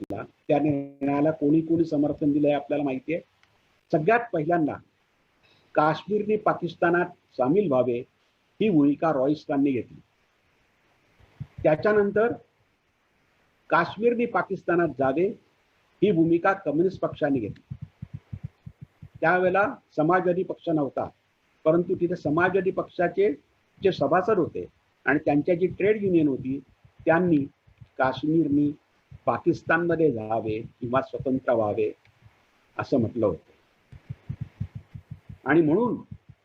घेतला त्या निर्णयाला कोणी कोणी समर्थन दिलं हे आपल्याला माहिती आहे सगळ्यात पहिल्यांदा काश्मीरने पाकिस्तानात सामील व्हावे ही भूमिका रॉईस्टांनी घेतली. त्याच्यानंतर काश्मीरने पाकिस्तानात जावे ही भूमिका कम्युनिस्ट पक्षाने घेतली. त्यावेळेला समाजवादी पक्ष नव्हता परंतु तिथे समाजवादी पक्षाचे जे सभासद होते आणि त्यांच्या जी ट्रेड युनियन होती त्यांनी काश्मीरनी पाकिस्तानमध्ये जावे किंवा स्वतंत्र व्हावे असं म्हटलं होतं. आणि म्हणून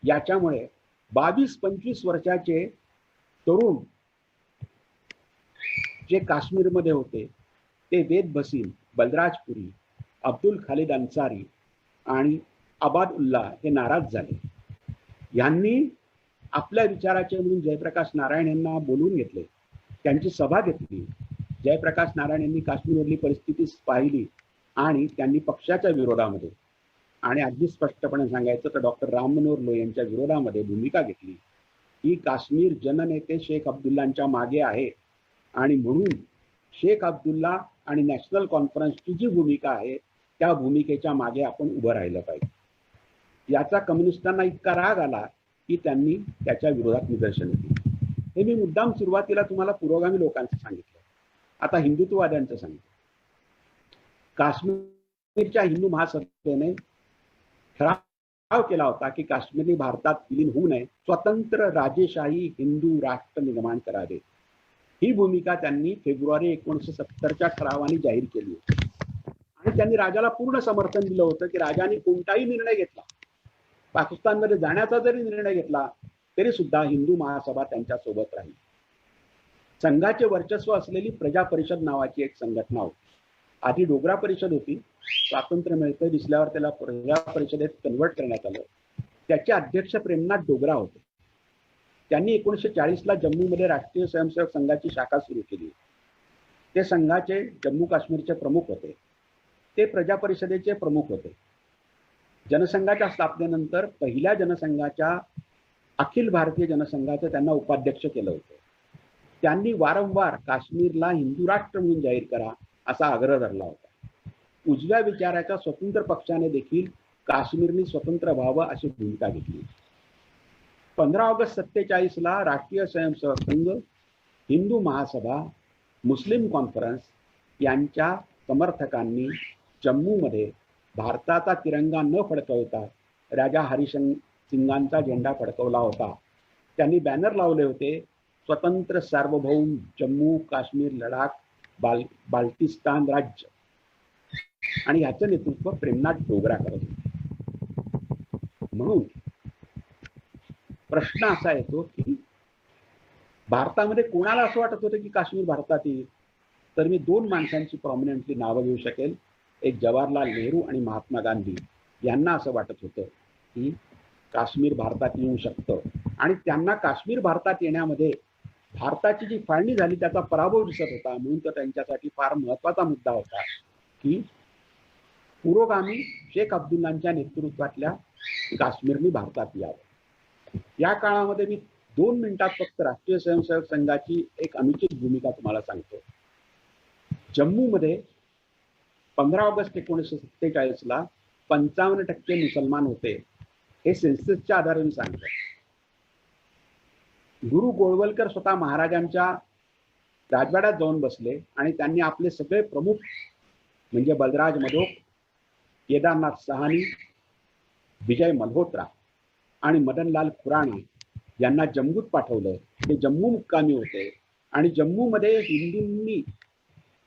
याच्यामुळे बावीस पंचवीस वर्षाचे तरुण जे काश्मीरमध्ये होते ते वेद भसीन बलराजपुरी अब्दुल खालिद अन्सारी आणि अबाद उल्ला हे नाराज झाले. यांनी आपल्या विचाराचे म्हणून जयप्रकाश नारायण यांना बोलवून घेतले. त्यांची सभा घेतली. जयप्रकाश नारायण यांनी काश्मीरमधली परिस्थिती पाहिली आणि त्यांनी पक्षाच्या विरोधामध्ये आणि अगदी स्पष्टपणे सांगायचं तर डॉक्टर राम मनोहर लोह यांच्या विरोधामध्ये भूमिका घेतली. की काश्मीर जननेते शेख अब्दुल्लांच्या मागे आहे आणि म्हणून शेख अब्दुल्ला आणि नॅशनल कॉन्फरन्सची जी भूमिका आहे त्या भूमिकेच्या मागे आपण उभं राहिलं पाहिजे. याचा कम्युनिस्टांना इतका राग आला की त्यांनी त्याच्या विरोधात निदर्शन केली. हे मी मुद्दाम सुरुवातीला तुम्हाला पुरोगामी लोकांचं सांगितलं. आता हिंदुत्ववाद्यांचं सांगितलं काश्मीरच्या हिंदू महासभेने ठराव केला होता की काश्मीरने भारतात विलीन होऊ नये स्वतंत्र राजेशाही हिंदू राष्ट्र निर्माण करावे. ही भूमिका त्यांनी फेब्रुवारी एकोणीसशे सत्तरच्या ठरावाने जाहीर केली होती. आणि त्यांनी राजाला पूर्ण समर्थन दिलं होतं की राजाने कोणताही निर्णय घेतला पाकिस्तानमध्ये जाण्याचा जरी निर्णय घेतला तरी सुद्धा हिंदू महासभा त्यांच्यासोबत राहील. संघाचे वर्चस्व असलेली प्रजा परिषद नावाची एक संघटना होती. आधी डोगरा परिषद होती. स्वातंत्र्य मिळतं दिसल्यावर त्याला प्रजा परिषदेत कन्वर्ट करण्यात आलं. त्याचे अध्यक्ष प्रेमनाथ डोगरा होते. त्यांनी एकोणीसशे चाळीसला जम्मूमध्ये राष्ट्रीय स्वयंसेवक संघाची शाखा सुरू केली. ते संघाचे जम्मू काश्मीरचे प्रमुख होते. ते प्रजा परिषदेचे प्रमुख होते. जनसंघाच्या स्थापनेनंतर पहिल्या जनसंघाच्या अखिल भारतीय जनसंघाचं त्यांना उपाध्यक्ष केलं होतं. त्यांनी वारंवार काश्मीरला हिंदू राष्ट्र म्हणून जाहीर करा असा आग्रह धरला होता. उजव्या विचाराच्या स्वतंत्र पक्षाने देखील काश्मीरने स्वतंत्र व्हावं अशी भूमिका घेतली पंधरा ऑगस्ट सत्तेचाळीसला राष्ट्रीय स्वयंसेवक संघ हिंदू महासभा मुस्लिम कॉन्फरन्स यांच्या समर्थकांनी जम्मूमध्ये भारताचा तिरंगा न फडकवता राजा हरिशं सिंगांचा झेंडा फडकवला होता. त्यांनी बॅनर लावले होते स्वतंत्र सार्वभौम जम्मू काश्मीर लडाख बाल बाल्टिस्तान राज्य. आणि याचं नेतृत्व प्रेमनाथ डोगरा करत होते. म्हणून प्रश्न असा येतो की भारतामध्ये कोणाला असं वाटत होतं की काश्मीर भारतात येईल? तर मी दोन माणसांची प्रॉमिनंटली नावं घेऊ शकेल. एक जवाहरलाल नेहरू आणि महात्मा गांधी. यांना असं वाटत होतं की काश्मीर भारतात येऊ शकतं. आणि त्यांना काश्मीर भारतात येण्यामध्ये भारताची जी फाळणी झाली त्याचा पराभव दिसत होता. म्हणून तर त्यांच्यासाठी फार महत्त्वाचा मुद्दा होता की पुरोगामी शेख अब्दुल्लांच्या नेतृत्वातल्या काश्मीरनी भारतात यावं. या काळामध्ये मी दोन मिनिटात फक्त राष्ट्रीय स्वयंसेवक संघाची एक अनुचित भूमिका तुम्हाला सांगतो. जम्मूमध्ये पंधरा ऑगस्ट एकोणीसशे सत्तेचाळीसला पंचावन्न टक्के मुसलमान होते हे सेन्ससच्या आधारे मी सांगतो. गुरु गोळवलकर स्वतः महाराजांच्या राजवाड्यात जाऊन बसले आणि त्यांनी आपले सगळे प्रमुख म्हणजे बलराज मधोक केदारनाथ सहानी विजय मल्होत्रा आणि मदनलाल खुराणा यांना जम्मूत पाठवलं. ते जम्मू मुक्कामी होते आणि जम्मूमध्ये हिंदूंनी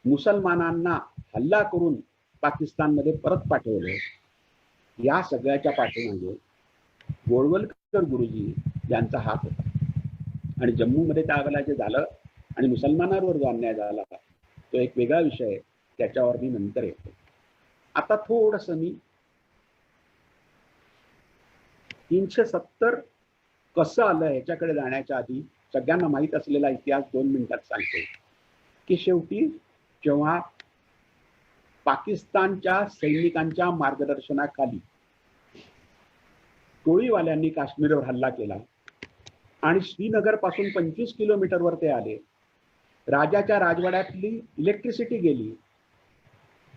मुसलमानांना हल्ला करून पाकिस्तानमध्ये परत पाठवलं. या सगळ्याच्या पाठीमागे गोळवलकर गुरुजी यांचा हात होता. आणि जम्मूमध्ये त्यावेळेला जे झालं आणि मुसलमानांवर जो अन्याय झाला तो एक वेगळा विषय आहे. त्याच्यावर मी नंतर येतो. आता थोडस मी तीनशे सत्तर कसं आलं याच्याकडे जाण्याच्या आधी सगळ्यांना माहीत असलेला इतिहास दोन मिनिटात सांगतो. की शेवटी जेव्हा पाकिस्तानच्या सैनिकांच्या मार्गदर्शनाखाली टोळीवाल्यांनी काश्मीरवर हल्ला केला आणि श्रीनगरपासून पंचवीस किलोमीटरवर ते आले. राजाच्या राजवाड्यातली इलेक्ट्रिसिटी गेली.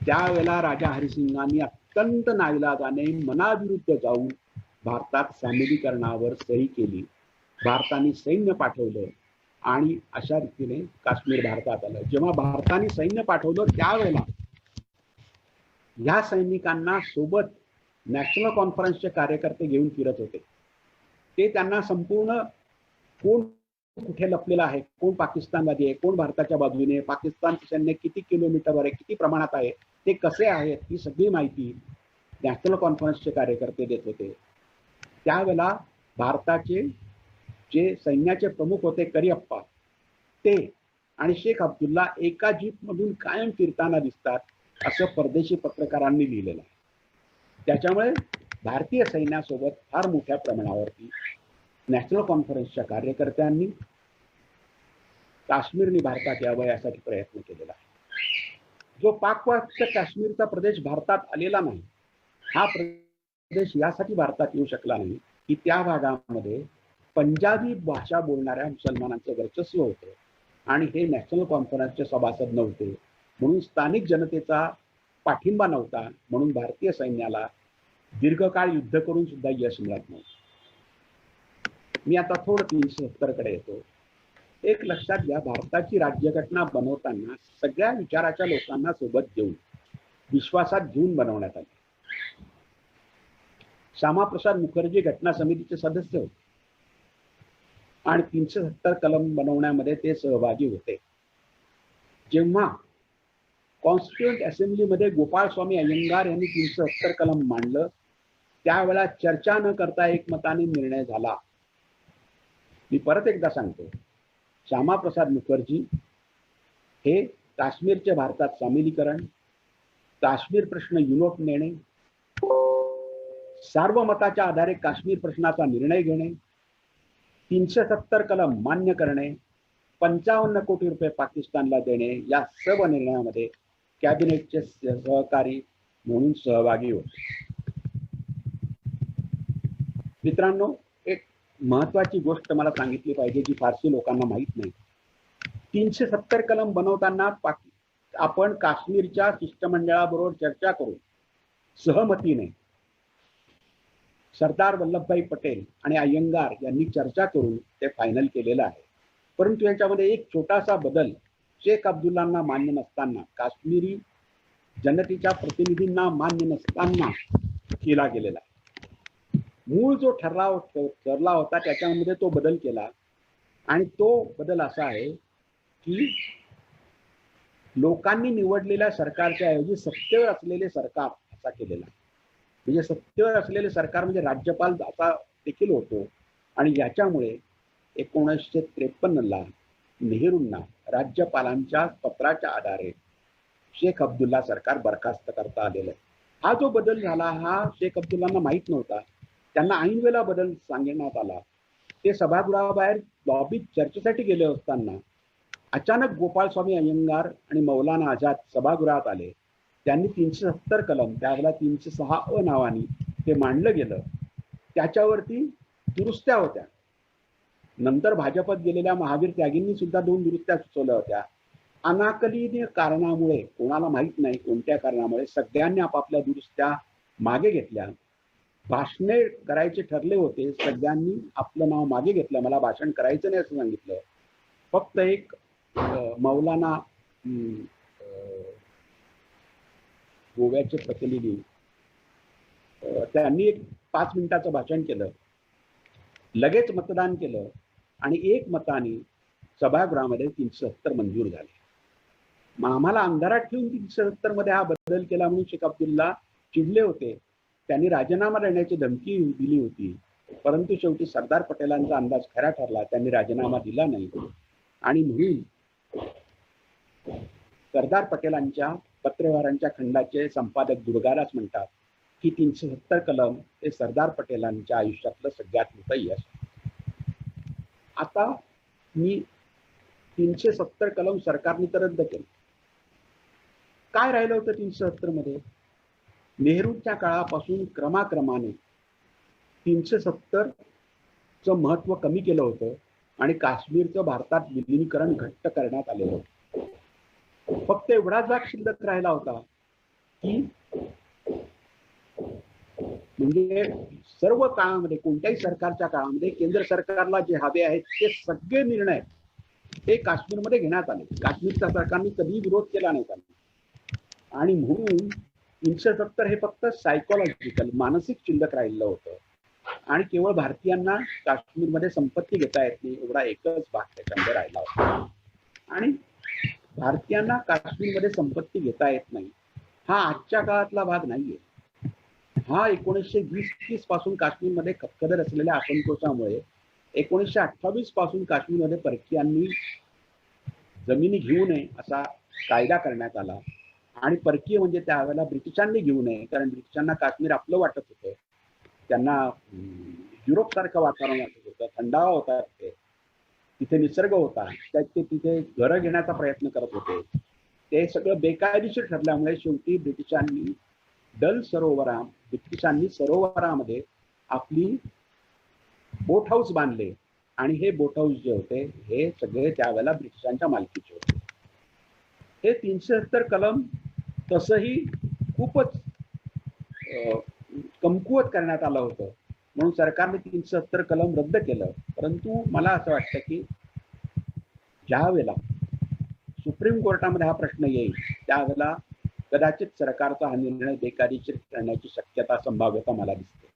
त्यावेळेला राजा हरिसिंगांनी अत्यंत नाईलाजाने मनाविरुद्ध जाऊन भारतात सामिलीकरणावर सही केली. भारताने सैन्य पाठवलं आणि अशा रीतीने काश्मीर भारतात आलं. जेव्हा भारताने सैन्य पाठवलं त्यावेळेला या सैनिकांना सोबत नॅशनल कॉन्फरन्सचे कार्यकर्ते घेऊन फिरत होते. ते त्यांना संपूर्ण कोण कुठे लपलेला आहे? कोण पाकिस्तानमध्ये आहे? कोण भारताच्या बाजूने पाकिस्तान सैन्य किती किलोमीटरवर आहे? किती प्रमाणात आहे? ते कसे आहेत? ही सगळी माहिती नॅशनल कॉन्फरन्सचे कार्यकर्ते देत होते. त्यावेळेला भारताचे जे सैन्याचे प्रमुख होते करिअप्पा ते आणि शेख अब्दुल्ला एका जीपमधून कायम फिरताना दिसतात असं परदेशी पत्रकारांनी लिहिलेलं आहे. त्याच्यामुळे भारतीय सैन्यासोबत फार मोठ्या प्रमाणावरती नॅशनल कॉन्फरन्सच्या कार्यकर्त्यांनी काश्मीरने भारतात यावं यासाठी प्रयत्न केलेला आहे. जो पाकवाच्य काश्मीरचा प्रदेश भारतात आलेला नाही हा प्रदेश यासाठी भारतात येऊ शकला नाही की त्या भागामध्ये पंजाबी भाषा बोलणाऱ्या मुसलमानांचं वर्चस्व होतं आणि हे नॅशनल कॉन्फरन्सचे सभासद नव्हते म्हणून स्थानिक जनतेचा पाठिंबा नव्हता म्हणून भारतीय सैन्याला दीर्घकाळ युद्ध करून सुद्धा यश मिळत नव्हतं. मी आता थोडं तीनशे सत्तरकडे येतो. एक लक्षात घ्या भारताची राज्यघटना बनवताना सगळ्या विचाराच्या लोकांना सोबत घेऊन विश्वासात घेऊन बनवण्यात आली. श्यामाप्रसाद मुखर्जी घटना समितीचे सदस्य होते. आणि तीनशे सत्तर कलम बनवण्यामध्ये ते सहभागी होते. जेव्हा कॉन्स्टिट्युएंट असेंब्लीमध्ये गोपाळ स्वामी अय्यंगार यांनी तीनशे सत्तर कलम मांडलं त्यावेळा चर्चा न करता एकमताने निर्णय झाला. मी परत एकदा सांगतो. श्यामाप्रसाद मुखर्जी हे काश्मीरचे भारतात सामिलीकरण काश्मीर प्रश्न युरोप नेणे सार्वमताच्या आधारे काश्मीर प्रश्नाचा निर्णय घेणे तीनशे सत्तर कलम मान्य करणे पंचावन्न कोटी रुपये पाकिस्तानला देणे या सर्व निर्णयामध्ये कॅबिनेटचे सहकारी म्हणून सहभागी होते. मित्रांनो महत्वाची गोष्ट मला सांगितली पाहिजे जी फारशी लोकांना माहीत नाही. तीनशे सत्तर कलम बनवताना आपण काश्मीरच्या शिष्टमंडळाबरोबर चर्चा करू. सहमतीने सरदार वल्लभभाई पटेल आणि अय्यंगार यांनी चर्चा करून ते फायनल केलेलं आहे. परंतु याच्यामध्ये एक छोटासा बदल शेख अब्दुल्लांना मान्य नसताना काश्मीरी जनतेच्या प्रतिनिधींना मान्य नसताना केला गेलेला आहे. मूळ जो ठरला ठरला होता त्याच्यामध्ये तो बदल केला. आणि तो बदल असा आहे की लोकांनी निवडलेल्या सरकारच्या ऐवजी सत्तेवर असलेले सरकार असा केलेला म्हणजे सत्तेवर असलेले सरकार म्हणजे राज्यपाल असा देखील होतो. आणि याच्यामुळे एकोणीसशे त्रेपन्नला नेहरूंना राज्यपालांच्या पत्राच्या आधारे शेख अब्दुल्ला सरकार बरखास्त करता आलेलं आहे. हा जो बदल झाला हा शेख अब्दुल्लांना माहीत नव्हता. त्यांना ऐन बदल सांगण्यात आला. ते सभागृहाबाहेर लॉबीत चर्चेसाठी गेले असताना अचानक गोपाळस्वामी अय्यंगार आणि मौलाना आझाद सभागृहात आले. त्यांनी तीनशे सत्तर कलम त्यावेळेला तीनशे सहा अ नावानी ते मांडलं गेलं. त्याच्यावरती दुरुस्त्या होत्या. नंतर भाजपत गेलेल्या महावीर त्यागींनी सुद्धा दोन दुरुस्त्या सुचवल्या होत्या. अनाकली कारणामुळे कोणाला माहीत नाही कोणत्या कारणामुळे सगळ्यांनी आपापल्या दुरुस्त्या मागे घेतल्या. भाषणे करायचे ठरले होते. सगळ्यांनी आपलं नाव मागे घेतलं. मला भाषण करायचं नाही असं सांगितलं. फक्त एक मौलाना गोव्याचे प्रतिनिधी त्यांनी एक पाच मिनिटाचं भाषण केलं. लगेच मतदान केलं आणि एक मताने सभागृहामध्ये तीनशे सत्तर मंजूर झाले. मग आम्हाला अंधारात ठेवून तीनशे सत्तरमध्ये हा बदल केला म्हणून शेख अब्दुल्ला चिडले होते. त्यांनी राजीनामा देण्याची धमकी दिली होती. परंतु शेवटी सरदार पटेलांचा अंदाज खरा ठरला. त्यांनी राजीनामा दिला नाही. आणि म्हणून सरदार पटेलांच्या पत्रव्यवहारांच्या खंडाचे संपादक दुर्गादास म्हणतात की तीनशे सत्तर कलम हे सरदार पटेलांच्या आयुष्यातलं सगळ्यात मोठं यश. आता मी तीनशे सत्तर कलम सरकारने तर रद्द केलं. काय राहिलं होतं तीनशे सत्तरमध्ये? नेहरूच्या काळापासून क्रमाक्रमाने तीनशे सत्तर च महत्त्व कमी केलं होतं आणि काश्मीरचं भारतात विलिनीकरण घट्ट करण्यात आलेलं होतं. फक्त एवढाच भाग शिल्लक राहिला होता की म्हणजे सर्व काळामध्ये कोणत्याही सरकारच्या काळामध्ये केंद्र सरकारला जे हवे आहेत ते सगळे निर्णय हे काश्मीरमध्ये घेण्यात आले. काश्मीरच्या सरकारने कधीही विरोध केला नाही आणि म्हणून तीनशे सत्तर हे फक्त सायकोलॉजिकल मानसिक शिल्लक राहिलं होतं. आणि केवळ भारतीयांना काश्मीरमध्ये संपत्ती घेता येत नाही एवढा एकच भाग त्याच्यामध्ये राहिला होता. आणि भारतीयांना काश्मीरमध्ये संपत्ती घेता येत नाही हा आजच्या काळातला भाग नाहीये. हा एकोणीसशे वीस तीसपासून काश्मीरमध्ये खतखदर असलेल्या असंतोषामुळे एकोणीसशे अठ्ठावीसपासून काश्मीरमध्ये परकीयांनी जमिनी घेऊ नये असा कायदा करण्यात आला. आणि परकीय म्हणजे त्यावेळेला ब्रिटिशांनी घेऊ नये कारण ब्रिटिशांना काश्मीर आपलं वाटत होतं. त्यांना युरोप सारखं वातावरण वाटत होतं थंडावा होता तिथे. तिथे निसर्ग होता. त्यात ते तिथे घरं घेण्याचा प्रयत्न करत होते. ते सगळं बेकायदेशीर ठरल्यामुळे शेवटी ब्रिटिशांनी डल सरोवरा ब्रिटिशांनी सरोवरामध्ये आपली बोट हाऊस बांधले. आणि हे बोट हाऊस जे होते हे सगळे त्यावेळेला ब्रिटिशांच्या मालकीचे होते. हे तीनशे सत्तर कलम तसंही खूपच कमकुवत करण्यात आलं होतं. म्हणून सरकारने तीनशे सत्तर कलम रद्द केलं. परंतु मला असं वाटतं की ज्या वेळेला सुप्रीम कोर्टामध्ये हा प्रश्न येईल त्यावेळेला कदाचित सरकारचा हा निर्णय बेकायदेशीर करण्याची शक्यता संभाव्यता मला दिसते.